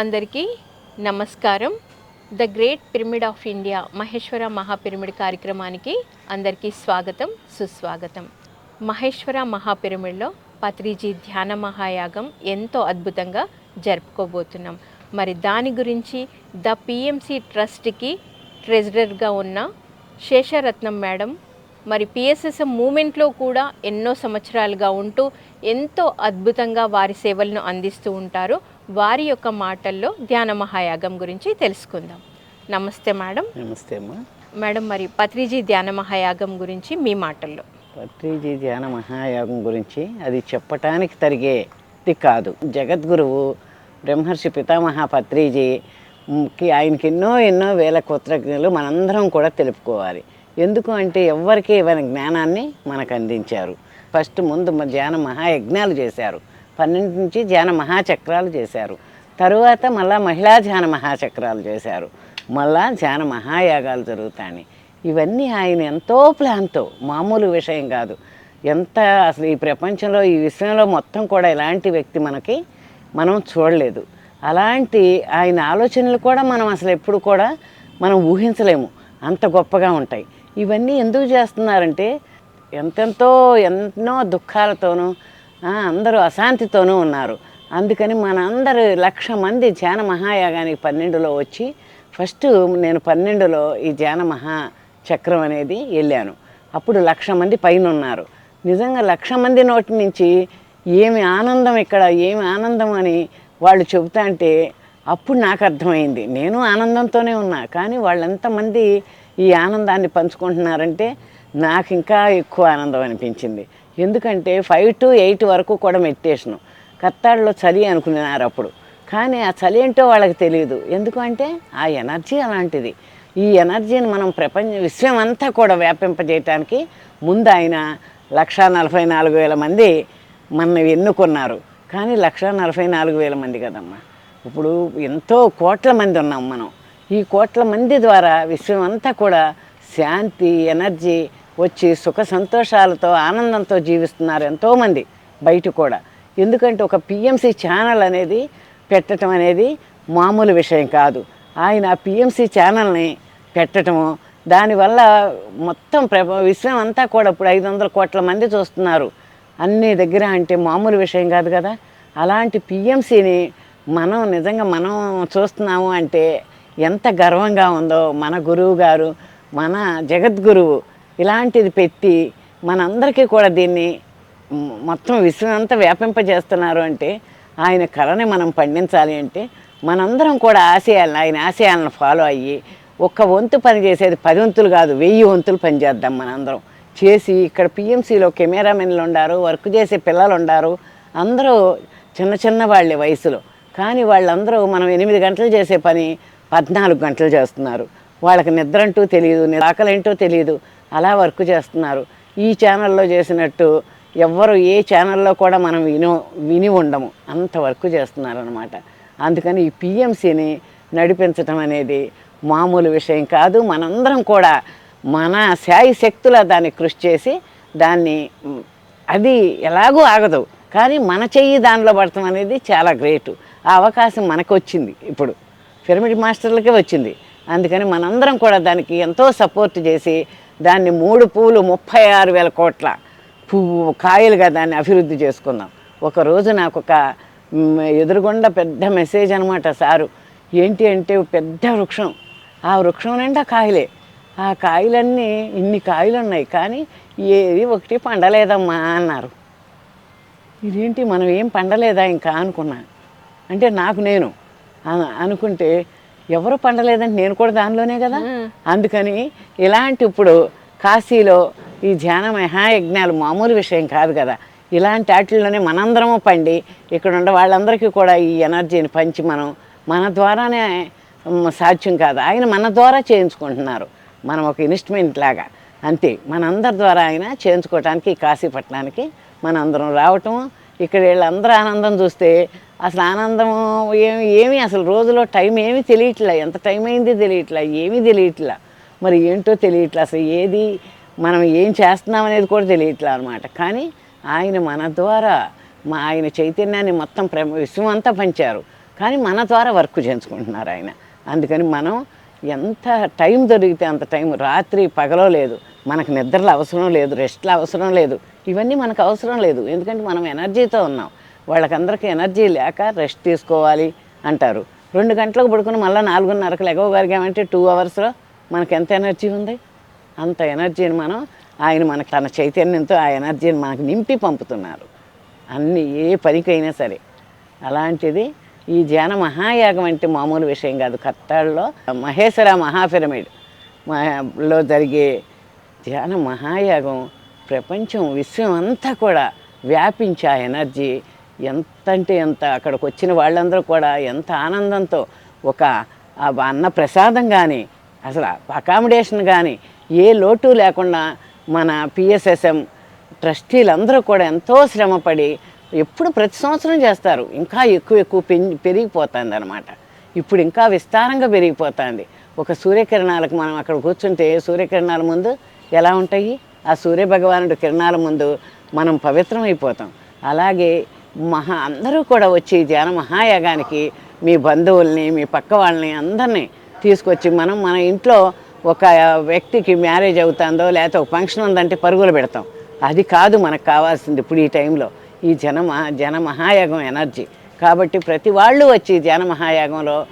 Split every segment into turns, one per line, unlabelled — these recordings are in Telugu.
అందరికీ నమస్కారం. The great pyramid of India Maheshwara మహాపిరమిడ్ కార్యక్రమానికి అందరికీ స్వాగతం సుస్వాగతం. మహేశ్వర మహాపిరమిడ్లో పత్రిజీ ధ్యాన మహాయాగం ఎంతో అద్భుతంగా జరుపుకోబోతున్నాం. మరి దాని గురించి ద పిఎంసి ట్రస్ట్కి ట్రెజరర్గా ఉన్న శేషరత్నం మేడం మరి పిఎస్ఎస్ఎం మూమెంట్లో కూడా ఎన్నో సంవత్సరాలుగా ఉంటూ ఎంతో అద్భుతంగా వారి సేవలను అందిస్తూ ఉంటారు. వారి యొక్క మాటల్లో ధ్యాన మహాయాగం గురించి తెలుసుకుందాం. నమస్తే మేడం.
నమస్తే అమ్మా.
మేడం మరి పత్రిజీ ధ్యాన మహాయాగం గురించి మీ మాటల్లో.
పత్రిజీ ధ్యాన మహాయాగం గురించి అది చెప్పటానికి తరిగేది కాదు. జగద్గురువు బ్రహ్మర్షి పితామహ పత్రిజీ కి ఆయనకి ఎన్నో ఎన్నో వేల కృతజ్ఞతలు మనందరం కూడా తెలుపుకోవాలి. ఎందుకు అంటే ఎవ్వరికి ఇవ్వని జ్ఞానాన్ని మనకు అందించారు. ఫస్ట్ ముందు ధ్యాన మహాయజ్ఞాలు చేశారు. పన్నెండు నుంచి ధ్యాన మహాచక్రాలు చేశారు. తరువాత మళ్ళా మహిళా ధ్యాన మహాచక్రాలు చేశారు. మళ్ళా ధ్యాన మహాయాగాలు జరుగుతాయి ఇవన్నీ ఆయన ఎంతో ప్లాన్తో మామూలు విషయం కాదు. ఎంత అసలు ఈ ప్రపంచంలో ఈ విషయంలో మొత్తం కూడా ఇలాంటి వ్యక్తి మనకి మనం చూడలేదు. అలాంటి ఆయన ఆలోచనలు కూడా మనం అసలు ఎప్పుడు కూడా మనం ఊహించలేము. అంత గొప్పగా ఉంటాయి. ఇవన్నీ ఎందుకు చేస్తున్నారంటే ఎంతెంతో ఎన్నో దుఃఖాలతోనూ అందరూ అశాంతితోనూ ఉన్నారు. అందుకని మనందరూ లక్ష మంది ధ్యాన మహాయాగానికి పన్నెండులో వచ్చి ఫస్ట్ నేను పన్నెండులో ఈ ధ్యాన మహా చక్రం అనేది వెళ్ళాను. అప్పుడు లక్ష మంది పైన ఉన్నారు నిజంగా లక్ష మంది నోటి నుంచి ఏమి ఆనందం ఇక్కడ ఏమి ఆనందం అని వాళ్ళు చెబుతా అంటే అప్పుడు నాకు అర్థమైంది. నేను ఆనందంతోనే ఉన్నా కానీ వాళ్ళెంతమంది ఈ ఆనందాన్ని పంచుకుంటున్నారంటే నాకు ఇంకా ఎక్కువ ఆనందం అనిపించింది. ఎందుకంటే ఫైవ్ టు ఎయిట్ వరకు కూడా మెడిటేషను కత్తాడులో చలి అనుకున్నారు అప్పుడు. కానీ ఆ చలి ఏంటో వాళ్ళకి తెలియదు. ఎందుకంటే ఆ ఎనర్జీ అలాంటిది. ఈ ఎనర్జీని మనం ప్రపంచ విశ్వం అంతా కూడా వ్యాపింపజేయటానికి ముందు ఆయన లక్ష నలభై నాలుగు వేల మంది మన ఎన్నుకున్నారు. కానీ లక్ష నలభై నాలుగు వేల మంది కదమ్మా. ఇప్పుడు ఎంతో కోట్ల మంది ఉన్నాం మనం. ఈ కోట్ల మంది ద్వారా విశ్వం అంతా కూడా శాంతి ఎనర్జీ వచ్చి సుఖ సంతోషాలతో ఆనందంతో జీవిస్తున్నారు ఎంతోమంది బయట కూడా. ఎందుకంటే ఒక పిఎంసి ఛానల్ అనేది పెట్టడం అనేది మామూలు విషయం కాదు. ఆయన ఆ పిఎంసి ఛానల్ని పెట్టడము దానివల్ల మొత్తం ప్రప విశ్వం అంతా కూడా ఇప్పుడు ఐదు వందల కోట్ల మంది చూస్తున్నారు. అన్ని దగ్గర అంటే మామూలు విషయం కాదు కదా. అలాంటి పిఎంసిని మనం నిజంగా మనం చూస్తున్నాము అంటే ఎంత గర్వంగా ఉందో మన గురువు గారు మన జగద్గురువు ఇలాంటిది పెట్టి మనందరికీ కూడా దీన్ని మొత్తం విశ్వమంతా వ్యాపింపజేస్తున్నారు అంటే ఆయన కళని మనం పండించాలి అంటే మనందరం కూడా ఆశయాలను ఆయన ఆశయాలను ఫాలో అయ్యి ఒక్క వంతు పని చేసేది పది వంతులు కాదు వెయ్యి వంతులు పని చేద్దాం మనందరం. చేసి ఇక్కడ పిఎంసీలో కెమెరామెన్లు ఉండారు వర్క్ చేసే పిల్లలు ఉండారు అందరూ చిన్న చిన్న వాళ్ళే వయసులో. కానీ వాళ్ళందరూ మనం ఎనిమిది గంటలు చేసే పని పద్నాలుగు గంటలు చేస్తున్నారు. వాళ్ళకి నిద్ర అంటూ తెలియదు ఆకలేంటో తెలియదు అలా వర్క్ చేస్తున్నారు. ఈ ఛానల్లో చేసినట్టు ఎవ్వరు ఏ ఛానల్లో కూడా మనం విను విని ఉండము. అంత వర్క్ చేస్తున్నారనమాట అందుకని ఈ పిఎంసీని నడిపించటం అనేది మామూలు విషయం కాదు. మనందరం కూడా మన శాయి శక్తుల దాన్ని కృషి చేసి దాన్ని అది ఎలాగూ ఆగదు. కానీ మన చెయ్యి దానిలో పడటం అనేది చాలా గ్రేటు. ఆ అవకాశం మనకు వచ్చింది ఇప్పుడు. పిరమిడ్ మాస్టర్లకే వచ్చింది. అందుకని మనందరం కూడా దానికి ఎంతో సపోర్ట్ చేసి దాన్ని మూడు పువ్వులు ముప్పై ఆరు వేల కోట్ల పువ్వు కాయలుగా దాన్ని అభివృద్ధి చేసుకుందాం. ఒకరోజు నాకు ఒక ఎదురుగుండా పెద్ద మెసేజ్ అనమాట సారు. ఏంటి అంటే పెద్ద వృక్షం. ఆ వృక్షం నిండా కాయలే. ఆ కాయలన్నీ ఇన్ని కాయలు ఉన్నాయి కానీ ఏది ఒకటి పండలేదమ్మా అన్నారు. ఇదేంటి మనం ఏం పండలేదా ఇంకా అనుకున్నా. అంటే నాకు నేను అనుకుంటే ఎవరు పండలేదంటే నేను కూడా దానిలోనే కదా? అందుకని ఇలాంటి ఇప్పుడు కాశీలో ఈ ధ్యాన మహాయజ్ఞాలు మామూలు విషయం కాదు కదా? ఇలాంటి వాటిల్లోనే మనందరము పండి ఇక్కడ ఉండే వాళ్ళందరికీ కూడా ఈ ఎనర్జీని పంచి మనం మన ద్వారానే సాధ్యం కాదు. ఆయన మన ద్వారా చేయించుకుంటున్నారు. మనం ఒక ఇన్స్ట్రుమెంట్ లాగా. అంతే. మనందరి ద్వారా ఆయన చేయించుకోవటానికి ఈ కాశీపట్నానికి మనందరం రావటం ఇక్కడ వీళ్ళందరూ ఆనందం చూస్తే అసలు ఆనందం ఏమి ఏమి అసలు రోజులో టైం ఏమీ తెలియట్లే ఎంత టైం అయింది తెలియట్లే ఏమీ తెలియట్లే మరి ఏంటో తెలియట్లే అసలు ఏది మనం ఏం చేస్తున్నాం అనేది కూడా తెలియట్లే అనమాట కానీ ఆయన మన ద్వారా మా ఆయన చైతన్యాన్ని మొత్తం ప్రేమ విశ్వం అంతా పంచారు. కానీ మన ద్వారా వర్క్ చేయించుకుంటున్నారు ఆయన. అందుకని మనం ఎంత టైం దొరికితే అంత టైం రాత్రి పగలో లేదు మనకు నిద్రలు అవసరం లేదు రెస్ట్లు అవసరం లేదు ఇవన్నీ మనకు అవసరం లేదు. ఎందుకంటే మనం ఎనర్జీతో ఉన్నాం. వాళ్ళకందరికీ ఎనర్జీ లేక రెస్ట్ తీసుకోవాలి అంటారు. రెండు గంటలకు పడుకుని మళ్ళీ నాలుగున్నరకు లెగవగలిగామంటే టూ అవర్స్లో మనకు ఎంత ఎనర్జీ ఉంది? అంత ఎనర్జీని మనం ఆయన మనకు తన చైతన్యంతో ఆ ఎనర్జీని మనకు నింపి పంపుతున్నారు. అన్ని ఏ పనికైనా సరే. అలాంటిది ఈ ధ్యాన మహాయాగం అంటే మామూలు విషయం కాదు. కత్తాడులో మహేశ్వర మహాపిరమిడ్లో జరిగే ధ్యాన మహాయాగం ప్రపంచం విశ్వం అంతా కూడా వ్యాపించే ఆ ఎనర్జీ ఎంత అంటే ఎంత అక్కడికి వచ్చిన వాళ్ళందరూ కూడా ఎంత ఆనందంతో ఒక అన్న ప్రసాదం కానీ అసలు అకామిడేషన్ కానీ ఏ లోటు లేకుండా మన పిఎస్ఎస్ఎం ట్రస్టీలందరూ కూడా ఎంతో శ్రమపడి ఎప్పుడు ప్రతి సంవత్సరం చేస్తారు. ఇంకా ఎక్కువ ఎక్కువ పెంచి పెరిగిపోతుంది అనమాట ఇప్పుడు ఇంకా విస్తారంగా పెరిగిపోతుంది. ఒక సూర్యకిరణాలకు మనం అక్కడ కూర్చుంటే సూర్యకిరణాల ముందు ఎలా ఉంటాయి? ఆ సూర్య భగవానుడి కిరణాల ముందు మనం పవిత్రమైపోతాం. అలాగే మహా అందరూ కూడా వచ్చి ధ్యాన మహాయాగానికి మీ బంధువుల్ని మీ పక్క వాళ్ళని అందరినీ తీసుకొచ్చి మనం మన ఇంట్లో ఒక వ్యక్తికి మ్యారేజ్ అవుతుందో లేకపోతే ఒక ఫంక్షన్ ఉందంటే పరుగులు పెడతాం. అది కాదు మనకు కావాల్సింది ఇప్పుడు ఈ టైంలో. ఈ జన జన మహాయాగం ఎనర్జీ. కాబట్టి ప్రతి వాళ్ళు వచ్చి జన మహాయాగంలో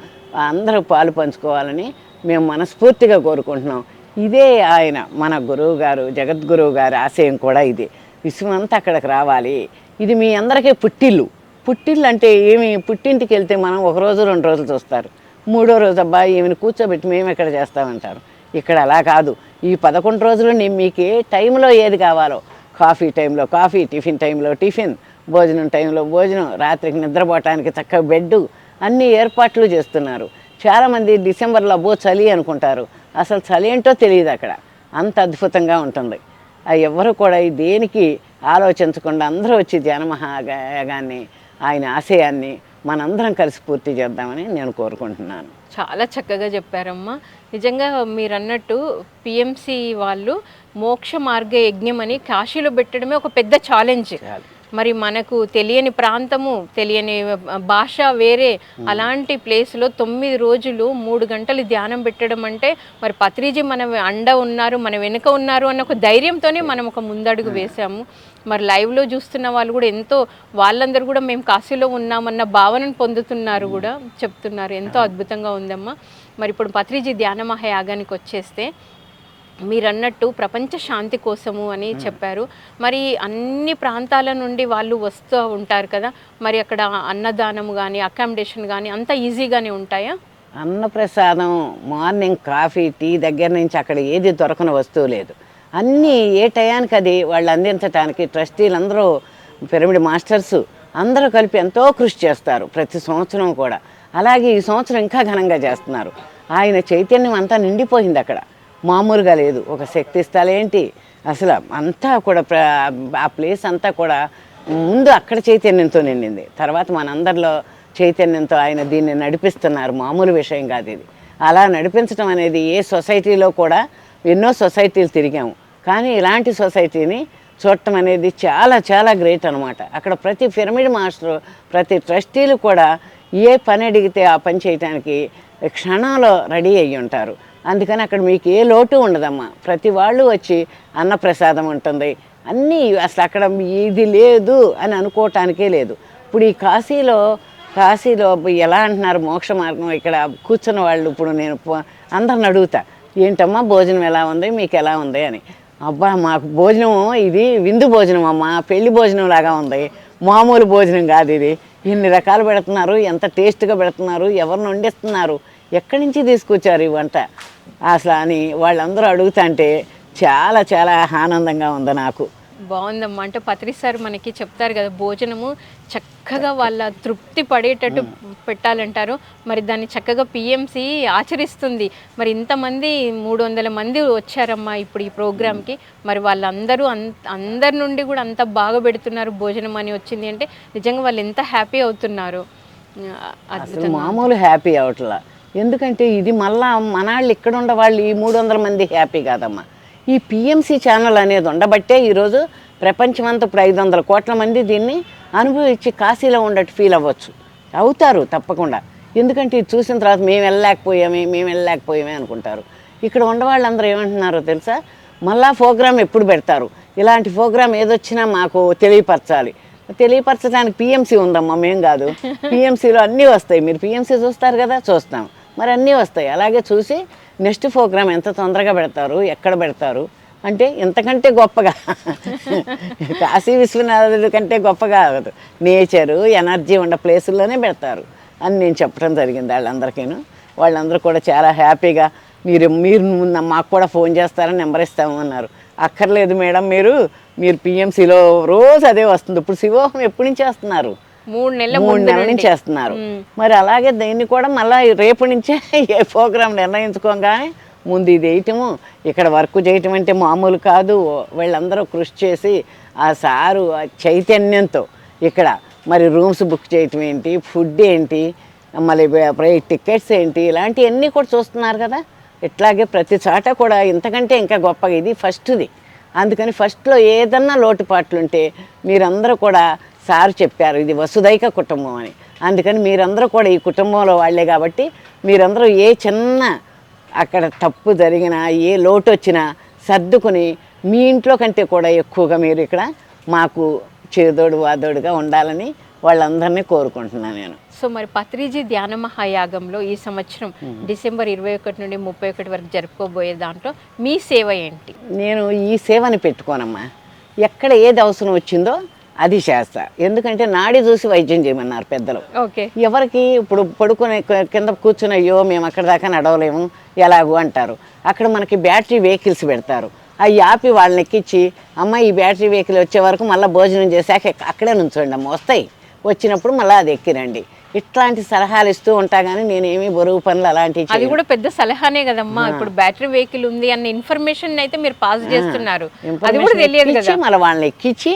అందరూ పాలు పంచుకోవాలని మేము మనస్ఫూర్తిగా కోరుకుంటున్నాం. ఇదే ఆయన మన గురువు గారు జగద్గురువు గారి ఆశయం కూడా ఇది. విశ్వమంతా అక్కడికి రావాలి. ఇది మీ అందరికీ పుట్టిల్లు. పుట్టిల్లు అంటే ఏమి? పుట్టింటికి వెళ్తే మనం ఒక రోజు రెండు రోజులు చూస్తారు. మూడో రోజు అబ్బాయి ఈమెను కూర్చోబెట్టి మేము ఎక్కడ చేస్తామంటారు? ఇక్కడ అలా కాదు. ఈ పదకొండు రోజులు నేను మీకు ఏ టైంలో ఏది కావాలో? కాఫీ టైంలో కాఫీ టిఫిన్ టైంలో టిఫిన్ భోజనం టైంలో భోజనం రాత్రికి నిద్రపోవటానికి చక్కగా బెడ్డు అన్ని ఏర్పాట్లు చేస్తున్నారు. చాలామంది డిసెంబర్లో అబ్బో చలి అనుకుంటారు. అసలు చలి ఏంటో తెలియదు అక్కడ. అంత అద్భుతంగా ఉంటుంది. ఎవ్వరు కూడా దేనికి ఆలోచించకుండా అందరూ వచ్చి ధ్యాన మహాయాగాన్ని ఆయన ఆశయాన్ని మనందరం కలిసి పూర్తి చేద్దామని నేను కోరుకుంటున్నాను.
చాలా చక్కగా చెప్పారమ్మా. నిజంగా మీరు అన్నట్టు పిఎంసి వాళ్ళు మోక్ష మార్గ యజ్ఞం అని కాశీలో పెట్టడమే ఒక పెద్ద ఛాలెంజ్ మరి మనకు తెలియని ప్రాంతము తెలియని భాష వేరే. అలాంటి ప్లేస్లో తొమ్మిది రోజులు మూడు గంటలు ధ్యానం పెట్టడం అంటే మరి పత్రిజీ మన అండ ఉన్నారు మన వెనుక ఉన్నారు అన్న ఒక ధైర్యంతోనే మనం ఒక ముందడుగు వేసాము మరి లైవ్లో చూస్తున్న వాళ్ళు కూడా ఎంతో వాళ్ళందరూ కూడా మేము కాశీలో ఉన్నామన్న భావనను పొందుతున్నారు కూడా చెప్తున్నారు. ఎంతో అద్భుతంగా ఉందమ్మా. మరి ఇప్పుడు పత్రిజీ ధ్యాన మహాయాగానికి వచ్చేస్తే మీరు అన్నట్టు ప్రపంచ శాంతి కోసము అని చెప్పారు. మరి అన్ని ప్రాంతాల నుండి వాళ్ళు వస్తూ ఉంటారు కదా. మరి అక్కడ అన్నదానము కానీ అకామిడేషన్ కానీ అంత ఈజీగానే ఉంటాయా?
అన్నప్రసాదం మార్నింగ్ కాఫీ టీ దగ్గర నుంచి అక్కడ ఏది దొరకని వస్తువు లేదు. అన్నీ ఏ టయానికి అది వాళ్ళు అందించడానికి ట్రస్టీలు అందరూ పిరమిడ్ మాస్టర్స్ అందరూ కలిపి ఎంతో కృషి చేస్తారు ప్రతి సంవత్సరం కూడా. అలాగే ఈ సంవత్సరం ఇంకా ఘనంగా చేస్తున్నారు. ఆయన చైతన్యం అంతా నిండిపోయింది అక్కడ. మామూలుగా లేదు. ఒక శక్తి స్థలేంటి? అసలు అంతా కూడా ఆ ప్లేస్ అంతా కూడా ముందు అక్కడ చైతన్యంతో నిండింది. తర్వాత మనందరిలో చైతన్యంతో ఆయన దీన్ని నడిపిస్తున్నారు. మామూలు విషయం కాదు ఇది. అలా నడిపించడం అనేది ఏ సొసైటీలో కూడా ఎన్నో సొసైటీలు తిరిగాము. కానీ ఇలాంటి సొసైటీని చూడటం అనేది చాలా చాలా గ్రేట్ అనమాట అక్కడ ప్రతి పిరమిడ్ మాస్టర్ ప్రతి ట్రస్టీలు కూడా ఏ పని అడిగితే ఆ పని చేయడానికి క్షణంలో రెడీ అయ్యి ఉంటారు. అందుకని అక్కడ మీకు ఏ లోటు ఉండదమ్మా. ప్రతి వాళ్ళు వచ్చి అన్నప్రసాదం ఉంటుంది. అన్నీ అసలు అక్కడ ఇది లేదు అని అనుకోవటానికే లేదు. ఇప్పుడు ఈ కాశీలో కాశీలో ఎలా అంటున్నారు మోక్ష మార్గం ఇక్కడ కూర్చున్న వాళ్ళు ఇప్పుడు నేను అందరిని అడుగుతా ఏంటమ్మా భోజనం ఎలా ఉంది? మీకు ఎలా ఉంది? అని. అబ్బా మాకు భోజనం ఇది విందు భోజనం అమ్మా పెళ్ళి భోజనం లాగా ఉంది. మామూలు భోజనం కాదు ఇది. ఎన్ని రకాలు పెడుతున్నారు ఎంత టేస్ట్గా పెడుతున్నారు ఎవరిని వండిస్తున్నారు ఎక్కడి నుంచి తీసుకొచ్చారు ఈ వంట? అసలు అని వాళ్ళందరూ అడుగుతుంటే చాలా చాలా ఆనందంగా ఉంది నాకు.
బాగుందమ్మా. అంటే పత్రి సార్ మనకి చెప్తారు కదా భోజనము చక్కగా వాళ్ళ తృప్తి పడేటట్టు పెట్టాలంటారు. మరి దాన్ని చక్కగా పిఎంసి ఆచరిస్తుంది. మరి ఇంతమంది మూడు వందల మంది వచ్చారమ్మా ఇప్పుడు ఈ ప్రోగ్రామ్కి మరి వాళ్ళందరూ అందరి నుండి కూడా అంత బాగా పెడుతున్నారు భోజనం అని వచ్చింది అంటే నిజంగా వాళ్ళు ఎంత హ్యాపీ అవుతున్నారు.
మామూలు హ్యాపీ అవట్లా. ఎందుకంటే ఇది మళ్ళా మనాళ్ళు ఇక్కడ ఉండే వాళ్ళు ఈ మూడు వందల మంది హ్యాపీ కాదమ్మా. ఈ పిఎంసి ఛానల్ అనేది ఉండబట్టే ఈరోజు ప్రపంచమంతా ఇప్పుడు ఐదు వందల కోట్ల మంది దీన్ని అనుభవించి కాశీలో ఉండట్టు ఫీల్ అవ్వచ్చు. అవుతారు తప్పకుండా. ఎందుకంటే ఇది చూసిన తర్వాత మేము వెళ్ళలేకపోయామే మేము వెళ్ళలేకపోయామే అనుకుంటారు. ఇక్కడ ఉండవాళ్ళందరూ ఏమంటున్నారో తెలుసా? మళ్ళా ప్రోగ్రామ్ ఎప్పుడు పెడతారు? ఇలాంటి ప్రోగ్రామ్ ఏదొచ్చినా మాకు తెలియపరచాలి. తెలియపరచడానికి పిఎంసీ ఉందమ్మా మేం కాదు. పిఎంసీలో అన్నీ వస్తాయి. మీరు పిఎంసీ చూస్తారు కదా చూస్తాం. మరి అన్నీ వస్తాయి. అలాగే చూసి నెక్స్ట్ ప్రోగ్రామ్ ఎంత తొందరగా పెడతారు ఎక్కడ పెడతారు? అంటే ఇంతకంటే గొప్పగా. కాశీ విశ్వనాథుడి కంటే గొప్పగా అవ్వదు నేచరు ఎనర్జీ ఉన్న ప్లేసుల్లోనే పెడతారు. అని నేను చెప్పడం జరిగింది వాళ్ళందరికీను. వాళ్ళందరూ కూడా చాలా హ్యాపీగా మీరు మీరు మాకు కూడా ఫోన్ చేస్తారని నెంబర్ ఇస్తాము అన్నారు. అక్కర్లేదు మేడం మీరు మీరు పిఎంసీలో రోజు అదే వస్తుంది. ఇప్పుడు శివోహం ఎప్పటి నుంచి చేస్తున్నారు?
మూడు నెలల
మూడు నెలల. నుంచి చేస్తున్నారు. మరి అలాగే దీన్ని కూడా మళ్ళీ రేపు నుంచే ఏ ప్రోగ్రాం నిర్ణయించుకోగానే ముందు ఇది వేయటము ఇక్కడ వర్క్ చేయటం అంటే మామూలు కాదు. వీళ్ళందరూ కృషి చేసి ఆ సారు ఆ చైతన్యంతో ఇక్కడ మరి రూమ్స్ బుక్ చేయటం ఏంటి ఫుడ్ ఏంటి మళ్ళీ టికెట్స్ ఏంటి ఇలాంటివన్నీ కూడా చూస్తున్నారు కదా. ఇట్లాగే ప్రతి చోట కూడా ఇంతకంటే ఇంకా గొప్పగా ఇది ఫస్ట్ది. అందుకని ఫస్ట్లో ఏదన్నా లోటుపాట్లు ఉంటే మీరందరూ కూడా సార్ చెప్పారు ఇది వసుదైక కుటుంబం అని. అందుకని మీరందరూ కూడా ఈ కుటుంబంలో వాళ్ళే కాబట్టి మీరందరూ ఏ చిన్న అక్కడ తప్పు జరిగినా ఏ లోటు వచ్చినా సర్దుకుని మీ ఇంట్లో కంటే కూడా ఎక్కువగా మీరు ఇక్కడ మాకు చేదోడు వాదోడుగా ఉండాలని వాళ్ళందరినీ కోరుకుంటున్నాను నేను.
సో మరి పత్రిజీ ధ్యాన మహాయాగంలో ఈ సంవత్సరం డిసెంబర్ ఇరవై ఒకటి నుండి ముప్పై ఒకటి వరకు జరుపుకోబోయే దాంట్లో మీ సేవ ఏంటి?
నేను ఈ సేవని పెట్టుకోనమ్మా. ఎక్కడ ఏది అవసరం వచ్చిందో అది చేస్తా. ఎందుకంటే నాడి చూసి వైద్యం చేయమన్నారు పెద్దలు.
ఓకే.
ఎవరికి ఇప్పుడు పడుకునే కింద కూర్చుని అయ్యో మేము అక్కడ దాకా నడవలేము ఎలాగో అంటారు. అక్కడ మనకి బ్యాటరీ వెహికల్స్ పెడతారు. అవి ఆపి వాళ్ళని ఎక్కించి అమ్మ ఈ బ్యాటరీ వెహికల్ వచ్చే వరకు మళ్ళీ భోజనం చేశాక అక్కడే నుంచోండి అమ్మ వస్తాయి. వచ్చినప్పుడు మళ్ళీ అది ఎక్కిరండి ఇట్లాంటి సలహాలు ఇస్తూ ఉంటా కానీ నేనేమి బరువు పనులు అలాంటివి
అది. కూడా పెద్ద సలహానే కదమ్మా. ఇప్పుడు బ్యాటరీ వెహికల్ ఉంది అన్న ఇన్ఫర్మేషన్ అయితే మీరు పాస్ చేస్తున్నారు. అది కూడా తెలియదు కదా.
మళ్ళీ వాళ్ళని ఎక్కించి.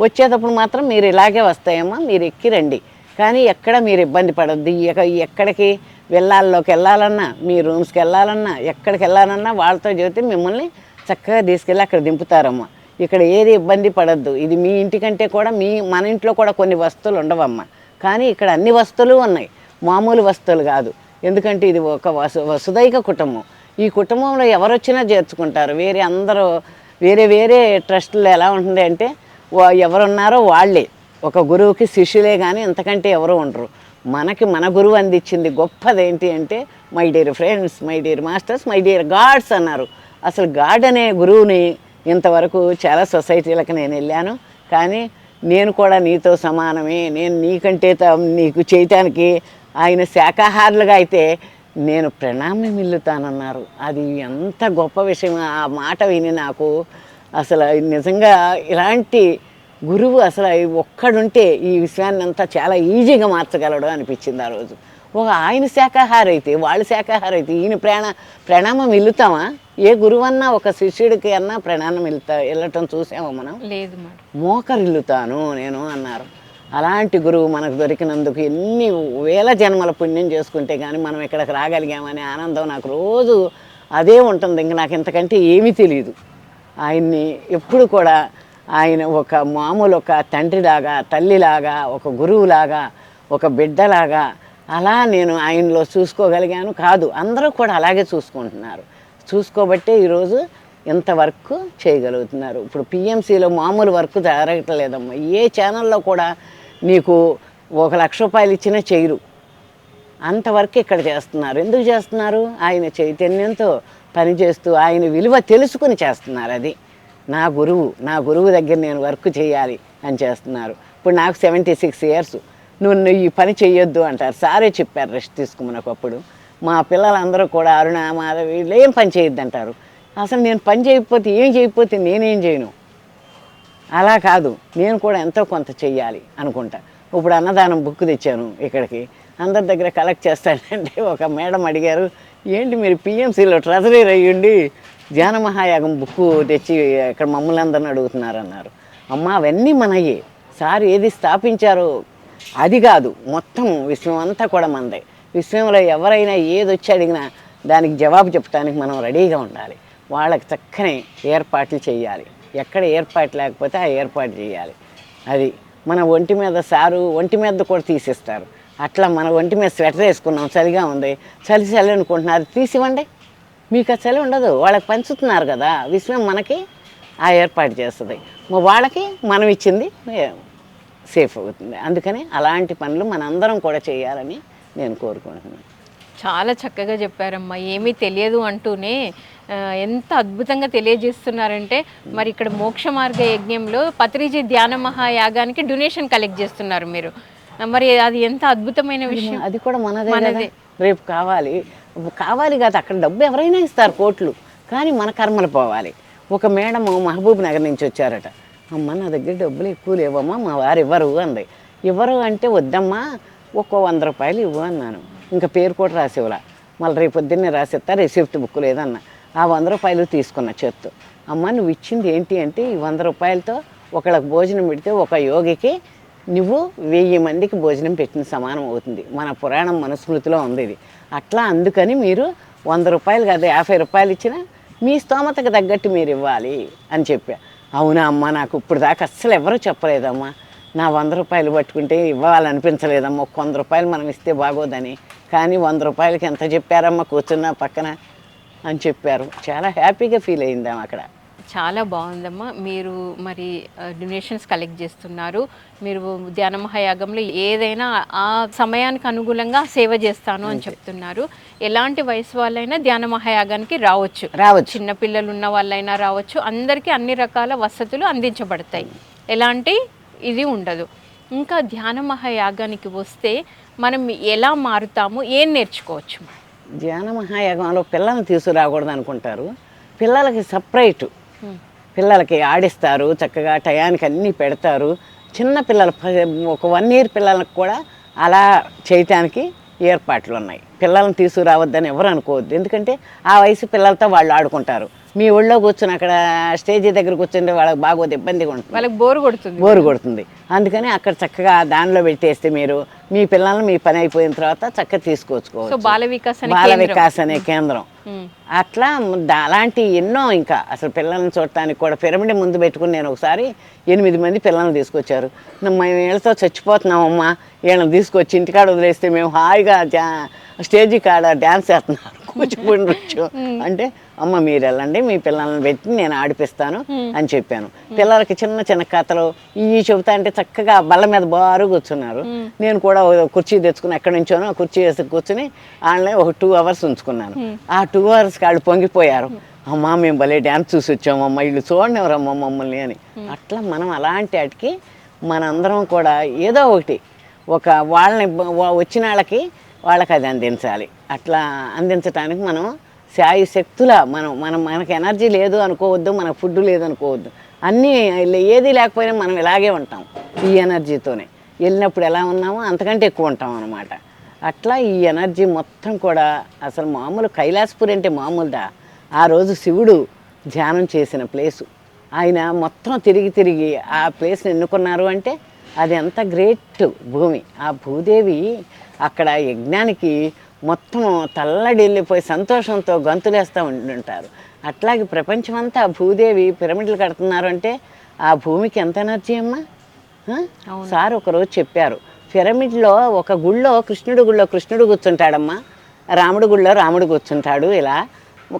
వచ్చేటప్పుడు మాత్రం మీరు ఇలాగే వస్తాయమ్మా మీరు ఎక్కి రండి. కానీ ఎక్కడ మీరు ఇబ్బంది పడొద్దు. ఎక్క- ఎక్కడికి వెళ్ళాల్లోకి వెళ్ళాలన్నా మీ రూమ్స్కి వెళ్ళాలన్నా ఎక్కడికి వెళ్ళాలన్నా వాళ్ళతో చెబితే మిమ్మల్ని చక్కగా తీసుకెళ్ళి అక్కడ దింపుతారమ్మా. ఇక్కడ ఏది ఇబ్బంది పడద్దు. ఇది మీ ఇంటికంటే కూడా మీ మన ఇంట్లో కూడా కొన్ని వస్తువులు ఉండవమ్మా. కానీ ఇక్కడ అన్ని వస్తువులు ఉన్నాయి. మామూలు వస్తువులు కాదు. ఎందుకంటే ఇది ఒక వసు వసుదైక కుటుంబం. ఈ కుటుంబంలో ఎవరు వచ్చినా చేర్చుకుంటారు. వేరే అందరూ వేరే వేరే ట్రస్టులు ఎలా ఉంటుంది అంటే ఎవరున్నారో వాళ్ళే. ఒక గురువుకి శిష్యులే కానీ ఇంతకంటే ఎవరు ఉండరు. మనకి మన గురువు అందించింది గొప్పదేంటి అంటే my dear friends my dear masters my dear gods అన్నారు. అసలు గాడ్ అనే గురువుని ఇంతవరకు చాలా సొసైటీలకు నేను వెళ్ళాను. కానీ నేను కూడా నీతో సమానమే నేను నీకంటే నీకు చేయటానికి ఆయన శాకాహారులుగా అయితే నేను ప్రణామం మిల్లుతానన్నారు. అది ఎంత గొప్ప విషయం. ఆ మాట విని నాకు అసలు నిజంగా ఇలాంటి గురువు అసలు ఒక్కడుంటే ఈ విషయాన్ని అంతా చాలా ఈజీగా మార్చగలడు అనిపించింది ఆ రోజు. ఒక ఆయన శాఖాహారైతే వాళ్ళ శాఖాహారైతే అయితే ఈయన ప్రాణ ప్రణామం ఇల్లుతామా ఏ గురువు అన్నా ఒక శిష్యుడికి అన్నా ప్రణామం ఇల్లుతా వెళ్ళటం చూసామా మనం?
లేదు
మోకరిల్లుతాను నేను అన్నారు. అలాంటి గురువు మనకు దొరికినందుకు ఎన్ని వేల జన్మల పుణ్యం చేసుకుంటే కానీ మనం ఇక్కడికి రాగలిగామనే ఆనందం నాకు రోజు అదే ఉంటుంది. ఇంక నాకు ఇంతకంటే ఏమీ తెలియదు ఆయన్ని ఎప్పుడు కూడా ఆయన ఒక మామూలు ఒక తండ్రిలాగా తల్లిలాగా ఒక గురువులాగా ఒక బిడ్డలాగా అలా నేను ఆయనలో చూసుకోగలిగాను కాదు. అందరూ కూడా అలాగే చూసుకుంటున్నారు. చూసుకోబట్టే ఈరోజు ఇంత వర్క్ చేయగలుగుతున్నారు. ఇప్పుడు పిఎంసీలో మామూలు వర్క్ జరగట్లేదమ్మా. ఏ ఛానల్లో కూడా నీకు ఒక లక్ష రూపాయలు ఇచ్చినా చేయరు. అంతవరకు ఇక్కడ చేస్తున్నారు. ఎందుకు చేస్తున్నారు? ఆయన చైతన్యంతో పనిచేస్తూ ఆయన విలువ తెలుసుకుని చేస్తున్నారు అది. నా గురువు నా గురువు దగ్గర నేను వర్క్ చేయాలి అని చేస్తున్నారు. ఇప్పుడు నాకు సెవెంటీ సిక్స్ ఇయర్స్ నువ్వు నువ్వు ఈ పని చేయొద్దు అంటారు. సారే చెప్పారు రెస్ట్ తీసుకోమని ఒకప్పుడు. మా పిల్లలందరూ కూడా అరుణ మాధవి వీళ్ళు ఏం పని చేయొద్దంటారు? అసలు నేను పని చేయకపోతే ఏం చేయకపోతే నేనేం చేయను? అలా కాదు. నేను కూడా ఎంతో కొంత చెయ్యాలి అనుకుంటా. ఇప్పుడు అన్నదానం బుక్ తెచ్చాను ఇక్కడికి. అందరి దగ్గర కలెక్ట్ చేస్తానంటే ఒక మేడం అడిగారు ఏంటి మీరు పిఎంసీలో ట్రెజరీర్ అయ్యుండి ధ్యాన మహాయాగం బుక్ తెచ్చి ఇక్కడ మమ్మల్ని అందరిని అడుగుతున్నారన్నారు. అమ్మ అవన్నీ మనయే. సార్ ఏది స్థాపించారో అది కాదు. మొత్తం విశ్వం అంతా కూడా మనదే విషయంలో ఎవరైనా ఏది వచ్చి అడిగినా దానికి జవాబు చెప్పడానికి మనం రెడీగా ఉండాలి. వాళ్ళకి చక్కని ఏర్పాట్లు చేయాలి. ఎక్కడ ఏర్పాటు లేకపోతే ఆ ఏర్పాటు చేయాలి. అది మన ఒంటి మీద సారు ఒంటి మీద కూడా తీసిస్తారు. అట్లా మన ఒంటి మీద స్వెటర్ వేసుకున్నాం చలిగా ఉంది. చలి చలి అనుకుంటున్నారు తీసివ్వండి. మీకు ఆ చలి ఉండదు. వాళ్ళకి పంచుతున్నారు కదా. విషయం మనకి ఆ ఏర్పాటు చేస్తుంది. వాళ్ళకి మనం ఇచ్చింది సేఫ్ అవుతుంది. అందుకని అలాంటి పనులు మనందరం కూడా చేయాలని నేను కోరుకుంటున్నాను.
చాలా చక్కగా చెప్పారమ్మా. ఏమీ తెలియదు అంటూనే ఎంత అద్భుతంగా తెలియజేస్తున్నారంటే మరి ఇక్కడ మోక్ష మార్గ యజ్ఞంలో పత్రిజీ ధ్యాన మహాయాగానికి డొనేషన్ కలెక్ట్ చేస్తున్నారు మీరు. మరి అది ఎంత అద్భుతమైన విషయం.
అది కూడా మనదే రేపు కావాలి. కావాలి కాదు అక్కడ డబ్బు ఎవరైనా ఇస్తారు కోట్లు. కానీ మన కర్మలు పోవాలి. ఒక మేడం మహబూబ్ నగర్ నుంచి వచ్చారట. అమ్మ నా దగ్గర డబ్బులు ఎక్కువ లేవమ్మా మా వారు ఇవ్వరు అంది. ఇవ్వరు అంటే వద్దమ్మా ఒక్కో వంద రూపాయలు ఇవ్వు అన్నాను. ఇంకా పేరు కూడా రాసివ్వలా. మళ్ళీ రేపు పొద్దున్నే రాసిస్తా రిసిప్ట్ బుక్ లేదన్న. ఆ వంద రూపాయలు తీసుకున్న చేత్తో. అమ్మ నువ్వు ఇచ్చింది ఏంటి అంటే ఈ వంద రూపాయలతో ఒకళ్ళకి భోజనం పెడితే ఒక యోగికి నువ్వు వెయ్యి మందికి భోజనం పెట్టిన సమానం అవుతుంది. మన పురాణం మనుస్మృతిలో ఉంది ఇది. అట్లా అందుకని మీరు వంద రూపాయలు కాదు యాభై రూపాయలు ఇచ్చినా మీ స్తోమతకు తగ్గట్టు మీరు ఇవ్వాలి అని చెప్పా. అవునా అమ్మ నాకు ఇప్పుడు దాకా అస్సలు ఎవరూ చెప్పలేదమ్మా. నా వంద రూపాయలు పట్టుకుంటే ఇవ్వాలనిపించలేదమ్మా. ఒక వంద రూపాయలు మనం ఇస్తే బాగోదని. కానీ వంద రూపాయలకి ఎంత చెప్పారమ్మా కూర్చున్నా పక్కన అని చెప్పారు. చాలా హ్యాపీగా ఫీల్ అయిందాం అక్కడ.
చాలా బాగుందమ్మా. మీరు మరి డొనేషన్స్ కలెక్ట్ చేస్తున్నారు. మీరు ధ్యాన మహాయాగంలో ఏదైనా ఆ సమయానికి అనుగుణంగా సేవ చేస్తాను అని చెప్తున్నారు. ఎలాంటి వయసు వాళ్ళైనా ధ్యాన మహాయాగానికి రావచ్చు.
రావచ్చు.
చిన్న పిల్లలు ఉన్న వాళ్ళైనా రావచ్చు. అందరికీ అన్ని రకాల వసతులు అందించబడతాయి. ఎలాంటి ఇది ఉండదు. ఇంకా ధ్యాన మహాయాగానికి వస్తే మనం ఎలా మారుతాము ఏం నేర్చుకోవచ్చు?
ధ్యాన మహాయాగంలో పిల్లల్ని తీసుకురాకూడదు అనుకుంటారు. పిల్లలకి సపరేటు. పిల్లలకి ఆడిస్తారు చక్కగా టయానికి అన్నీ పెడతారు. చిన్న పిల్లలు ఒక వన్ ఇయర్ పిల్లలకు కూడా అలా చేయటానికి ఏర్పాట్లు ఉన్నాయి. పిల్లల్ని తీసుకురావద్దని ఎవరు అనుకోవద్దు. ఎందుకంటే ఆ వయసు పిల్లలతో వాళ్ళు ఆడుకుంటారు. మీ ఒళ్ళో కూర్చుని అక్కడ స్టేజీ దగ్గర కూర్చుంటే వాళ్ళకి బాగోదు ఇబ్బందిగా ఉంటుంది.
వాళ్ళకి బోర్ కొడుతుంది
బోరు కొడుతుంది. అందుకని అక్కడ చక్కగా దానిలో పెట్టేస్తే మీరు మీ పిల్లల్ని మీ పని అయిపోయిన తర్వాత చక్కగా
సో
తీసుకొచ్చుకోవచ్చు
బాల వికాస్ అనే
బాల
కేంద్రం.
వికాస్ అనే కేంద్రం. అట్లా అలాంటి ఎన్నో ఇంకా అసలు పిల్లల్ని చూడటానికి కూడా పిరమిడ్ ముందు పెట్టుకుని నేను ఒకసారి ఎనిమిది మంది పిల్లల్ని తీసుకొచ్చారు. మేము వీళ్ళతో చచ్చిపోతున్నామమ్మా వీళ్ళని తీసుకొచ్చి ఇంటికాడ వదిలేస్తే మేము హాయిగా స్టేజీ కాడ డ్యాన్స్ చేస్తున్నారు కూచిపూడి అంటే అమ్మ మీరు వెళ్ళండి మీ పిల్లల్ని పెట్టి నేను ఆడిపిస్తాను అని చెప్పాను. పిల్లలకి చిన్న చిన్న కథలు ఇవి చెబుతా అంటే చక్కగా బల్ల మీద బారు కూర్చున్నారు. నేను కూడా కుర్చీ తెచ్చుకుని ఎక్కడి నుంచోనో కుర్చీ వేసి కూర్చుని వాళ్ళని ఒక టూ అవర్స్ ఉంచుకున్నాను. ఆ టూ అవర్స్ వాళ్ళు పొంగిపోయారు. అమ్మా మేము భలే డ్యాన్స్ చూసి వచ్చామమ్మా వీళ్ళు చూడండి ఎవరమ్మా మమ్మల్ని అని. అట్లా మనం అలాంటి వాటికి మనందరం కూడా ఏదో ఒకటి ఒక వాళ్ళని వచ్చిన వాళ్ళకి వాళ్ళకి అది అందించాలి. అట్లా అందించడానికి మనం శాయి శక్తుల మనం మనం మనకు ఎనర్జీ లేదు అనుకోవద్దు మనకు ఫుడ్ లేదు అనుకోవద్దు. అన్నీ ఏది లేకపోయినా మనం ఇలాగే ఉంటాం ఈ ఎనర్జీతోనే. వెళ్ళినప్పుడు ఎలా ఉన్నామో అంతకంటే ఎక్కువ ఉంటాం అనమాట అట్లా ఈ ఎనర్జీ మొత్తం కూడా అసలు మామూలు కైలాసపురి అంటే మామూలుదా? ఆ రోజు శివుడు ధ్యానం చేసిన ప్లేసు. ఆయన మొత్తం తిరిగి తిరిగి ఆ ప్లేస్ని ఎన్నుకున్నారు అంటే అది ఎంత గ్రేట్ భూమి. ఆ భూదేవి అక్కడ యజ్ఞానికి మొత్తం తల్లడి వెళ్ళిపోయి సంతోషంతో గంతులేస్తూ ఉంటుంటారు. అట్లాగే ప్రపంచమంతా భూదేవి పిరమిడ్లు కడుతున్నారు అంటే ఆ భూమికి ఎంత ఎనర్జీ అమ్మా? సార్ ఒకరోజు చెప్పారు పిరమిడ్లో ఒక గుళ్ళో కృష్ణుడి గుళ్ళో కృష్ణుడు కూర్చుంటాడమ్మా. రాముడి గుళ్ళో రాముడు కూర్చుంటాడు ఇలా.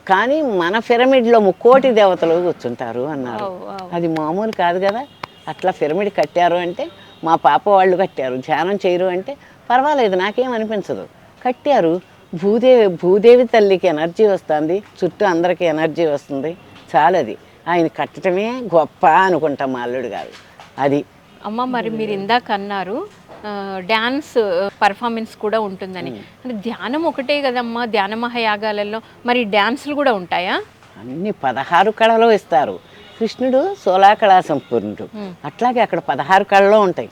కానీ మన పిరమిడ్లో ముక్కోటి దేవతలు కూర్చుంటారు అన్నారు. అది మామూలు కాదు కదా. అట్లా పిరమిడ్ కట్టారు అంటే మా పాప వాళ్ళు కట్టారు. ధ్యానం చేయరు అంటే పర్వాలేదు నాకేం అనిపించదు. కట్టారు. భూదేవి భూదేవి తల్లికి ఎనర్జీ వస్తుంది. చుట్టూ అందరికీ ఎనర్జీ వస్తుంది. చాలది. ఆయన కట్టడమే గొప్ప అనుకుంటాం అల్లుడు గారు. అది.
అమ్మ మరి మీరు ఇందాక అన్నారు డ్యాన్స్ పర్ఫార్మెన్స్ కూడా ఉంటుందని. అంటే ధ్యానం ఒకటే కదమ్మా ధ్యాన మహాయాగాలలో. మరి డ్యాన్సులు కూడా ఉంటాయా?
అన్ని పదహారు కళలు ఇస్తారు. కృష్ణుడు సోలా కళా సంపూర్ణుడు అట్లాగే అక్కడ పదహారు కళలు ఉంటాయి.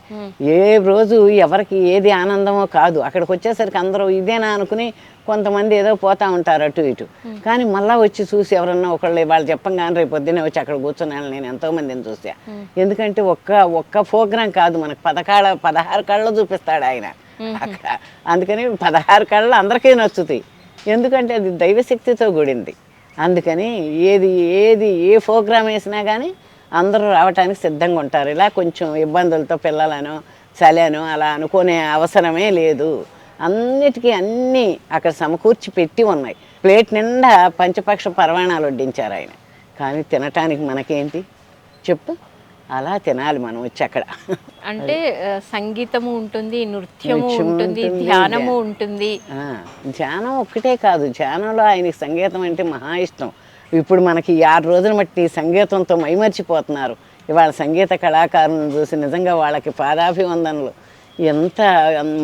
ఏ రోజు ఎవరికి ఏది ఆనందమో కాదు. అక్కడికి వచ్చేసరికి అందరూ ఇదేనా అనుకుని కొంతమంది ఏదో పోతా ఉంటారు అటు ఇటు. కానీ మళ్ళా వచ్చి చూసి ఎవరన్నా ఒకళ్ళు వాళ్ళు చెప్పంగానే రేపు పొద్దున్నే వచ్చి అక్కడ కూర్చున్నాను నేను ఎంతో మందిని చూసా ఎందుకంటే ఒక్క ఒక్క ప్రోగ్రాం కాదు మనకు పదకాళ్ళ పదహారు కళ్ళు చూపిస్తాడు ఆయన అక్కడ. అందుకని పదహారు కళ్ళు అందరికీ నచ్చుతాయి. ఎందుకంటే అది దైవశక్తితో కూడింది. అందుకని ఏది ఏది ఏ ప్రోగ్రామ్ వేసినా కానీ అందరూ రావడానికి సిద్ధంగా ఉంటారు. ఇలా కొంచెం ఇబ్బందులతో పిల్లలను చలాను అలా అనుకునే అవసరమే లేదు. అన్నిటికీ అన్నీ అక్కడ సమకూర్చి పెట్టి ఉన్నాయి. ప్లేట్ నిండా పంచపక్ష పరవాణాలు వడ్డించారు ఆయన. కానీ తినటానికి మనకేంటి? చెప్పు. అలా తినాలి మనం వచ్చి అక్కడ.
అంటే సంగీతము ఉంటుంది నృత్యము
నృత్యం
ఉంటుంది ధ్యానము ఉంటుంది.
ధ్యానం ఒక్కటే కాదు ధ్యానంలో ఆయనకి సంగీతం అంటే మహా ఇష్టం. ఇప్పుడు మనకి ఆరు రోజులు మట్టి సంగీతంతో మైమర్చిపోతున్నారు. ఇవాళ సంగీత కళాకారులను చూసి నిజంగా వాళ్ళకి పాదాభివందనలు. ఎంత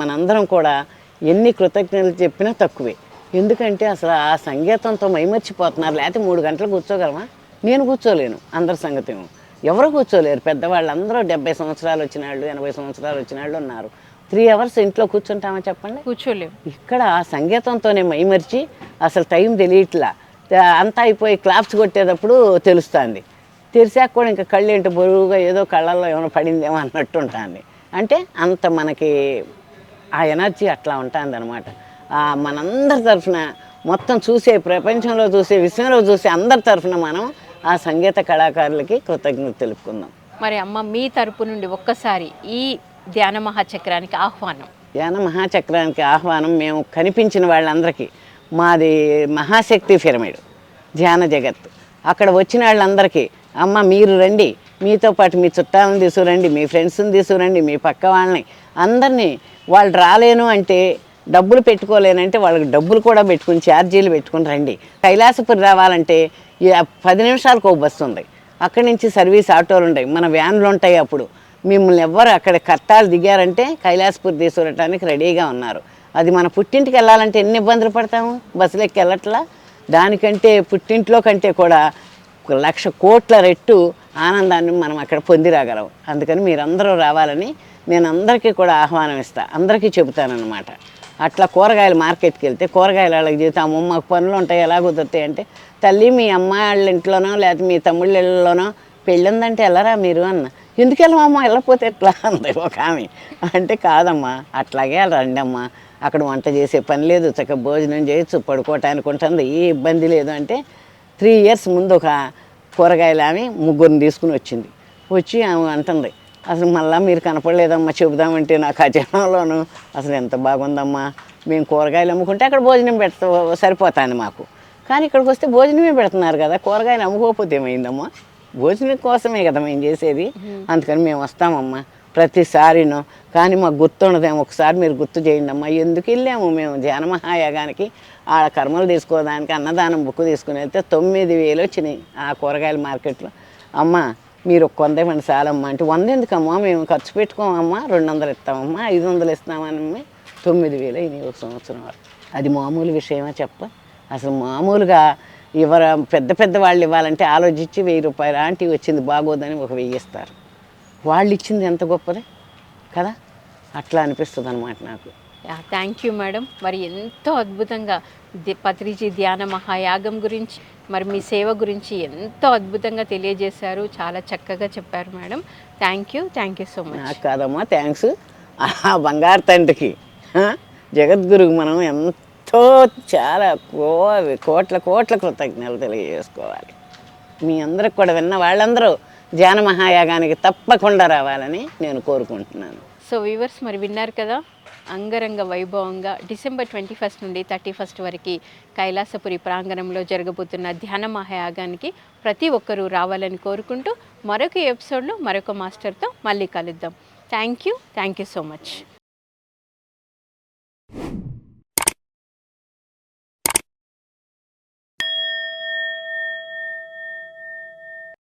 మనందరం కూడా ఎన్ని కృతజ్ఞతలు చెప్పినా తక్కువే. ఎందుకంటే అసలు ఆ సంగీతంతో మైమర్చిపోతున్నారు. లేకపోతే మూడు గంటలు కూర్చోగలమా? నేను కూర్చోలేను అందరి సంగతి ఏమో. ఎవరు కూర్చోలేరు. పెద్దవాళ్ళు అందరూ డెబ్బై సంవత్సరాలు వచ్చిన వాళ్ళు ఎనభై సంవత్సరాలు వచ్చిన వాళ్ళు ఉన్నారు. త్రీ అవర్స్ ఇంట్లో కూర్చుంటామా చెప్పండి?
కూర్చోలేము
ఇక్కడ సంగీతంతోనే మైమరిచి అసలు టైం తెలియట్లా. అంతా అయిపోయి క్లాప్స్ కొట్టేటప్పుడు తెలుస్తుంది. తెరిసాక కూడా ఇంకా కళ్ళు ఏంటి బరువుగా ఏదో కళ్ళల్లో ఏమైనా పడిందేమో అన్నట్టు ఉంటుంది. అంటే అంత మనకి ఆ ఎనర్జీ అట్లా ఉంటుంది అనమాట మనందరి తరఫున మొత్తం చూసే ప్రపంచంలో చూసే విశ్వంలో చూసే అందరి తరఫున మనం ఆ సంగీత కళాకారులకి కృతజ్ఞత తెలుపుకుందాం.
మరి అమ్మ మీ తరపు నుండి ఒక్కసారి ఈ ధ్యాన మహాచక్రానికి ఆహ్వానం.
ధ్యాన మహాచక్రానికి ఆహ్వానం మేము కనిపించిన వాళ్ళందరికీ. మాది మహాశక్తి పిరమిడ్ ధ్యాన జగత్. అక్కడ వచ్చిన వాళ్ళందరికీ అమ్మ మీరు రండి మీతో పాటు మీ చుట్టాలను తీసుకురండి మీ ఫ్రెండ్స్ని తీసుకురండి మీ పక్క వాళ్ళని. అందరినీ వాళ్ళు రాలేను అంటే డబ్బులు పెట్టుకోలేనంటే వాళ్ళకి డబ్బులు కూడా పెట్టుకుని ఛార్జీలు పెట్టుకుని రండి. కైలాసపురి రావాలంటే పది నిమిషాలకు ఒక బస్సు ఉంది. అక్కడి నుంచి సర్వీస్ ఆటోలు ఉంటాయి. మన వ్యాన్లు ఉంటాయి అప్పుడు. మిమ్మల్ని ఎవ్వరు అక్కడ కట్టాలు దిగారంటే కైలాసపూర్ తీసుకురటానికి రెడీగా ఉన్నారు. అది మన పుట్టింటికి వెళ్ళాలంటే ఎన్ని ఇబ్బందులు పడతాము? బస్సులు వెళ్ళట్లా? దానికంటే పుట్టింట్లో కంటే కూడా లక్ష కోట్ల రెట్టు ఆనందాన్ని మనం అక్కడ పొంది రాగలం. అందుకని మీరందరూ రావాలని నేను అందరికీ కూడా ఆహ్వానం ఇస్తాను అందరికీ చెబుతానన్నమాట. అట్లా కూరగాయలు మార్కెట్కి వెళ్తే కూరగాయలు వాళ్ళకి చేస్తే అమ్మ మాకు పనులు ఉంటాయి ఎలా కుదురుతాయి అంటే తల్లి మీ అమ్మ వాళ్ళ ఇంట్లోనో లేకపోతే మీ తమ్ముళ్ళ ఇళ్ళలోనో పెళ్ళిందంటే వెళ్ళరా మీరు అన్న. ఎందుకు వెళ్ళమమ్మా వెళ్ళపోతే ఎట్లా? అంది ఒక ఆమె. అంటే కాదమ్మా అట్లాగే రండి అమ్మా అక్కడ వంట చేసే పని లేదు చక్కగా భోజనం చేయొచ్చు పడుకోవటానికి ఉంటుంది ఏ ఇబ్బంది లేదు అంటే త్రీ ఇయర్స్ ముందు ఒక కూరగాయలు ఆమె ముగ్గురిని తీసుకుని వచ్చింది. వచ్చి ఆమె అంటుంది అసలు మళ్ళీ మీరు కనపడలేదమ్మా చెబుదామంటే నాకు ఆ జనంలోను. అసలు ఎంత బాగుందమ్మా. మేము కూరగాయలు అమ్ముకుంటే అక్కడ భోజనం పెడతా సరిపోతుంది మాకు. కానీ ఇక్కడికి వస్తే భోజనమే పెడుతున్నారు కదా కూరగాయలు అమ్ముకోకపోతే ఏమైందమ్మా? భోజనం కోసమే కదా మేము చేసేది. అందుకని మేము వస్తామమ్మా ప్రతిసారిను. కానీ మాకు గుర్తుండదేమో ఒకసారి మీరు గుర్తు చేయండి అమ్మా. ఎందుకు వెళ్ళాము మేము ధ్యాన మహాయాగానికి? ఆడ కర్మలు తీసుకోవడానికి అన్నదానం బుక్ తీసుకుని వెళ్తే తొమ్మిది వేలు వచ్చినాయి ఆ కూరగాయల మార్కెట్లో. అమ్మ మీరు ఒక వంద ఇవ్వండి చాలమ్మా అంటే వంద ఎందుకమ్మా? మేము ఖర్చు పెట్టుకోమమ్మా రెండు వందలు ఇస్తామమ్మా ఐదు వందలు ఇస్తామని తొమ్మిది వేలు అయినాయి ఒక సంవత్సరం వరకు. అది మామూలు విషయమా చెప్ప? అసలు మామూలుగా ఇవ్వర పెద్ద పెద్ద వాళ్ళు ఇవ్వాలంటే ఆలోచించి వెయ్యి రూపాయలు ఆంటీ వచ్చింది బాగోదని ఒక వెయ్యి ఇస్తారు. వాళ్ళు ఇచ్చింది ఎంత గొప్పది? కదా? అట్లా అనిపిస్తుంది అనమాట నాకు
థ్యాంక్ యూ మేడం. మరి ఎంతో అద్భుతంగా పత్రిజీ ధ్యాన మహాయాగం గురించి మరి మీ సేవ గురించి ఎంతో అద్భుతంగా తెలియజేశారు. చాలా చక్కగా చెప్పారు madam. Thank you thank you so much
నాకు కాదమ్మా థ్యాంక్స్ ఆ బంగారు తండ్రికి. జగద్గురుకు మనం ఎంతో చాలా కో కోట్ల కోట్ల కృతజ్ఞతలు తెలియజేసుకోవాలి. మీ అందరికి కూడా విన్న వాళ్ళందరూ ధ్యాన మహాయాగానికి తప్పకుండా రావాలని నేను కోరుకుంటున్నాను.
సో వ్యూవర్స్ మరి విన్నారు కదా అంగరంగ వైభవంగా డిసెంబర్ ట్వంటీ ఫస్ట్ నుండి థర్టీ ఫస్ట్ వరకు కైలాసపురి ప్రాంగణంలో జరగబోతున్న ధ్యాన మహాయాగానికి ప్రతి ఒక్కరూ రావాలని కోరుకుంటూ మరొక ఎపిసోడ్లో మరొక మాస్టర్తో మళ్ళీ కలుద్దాం. Thank you thank you so much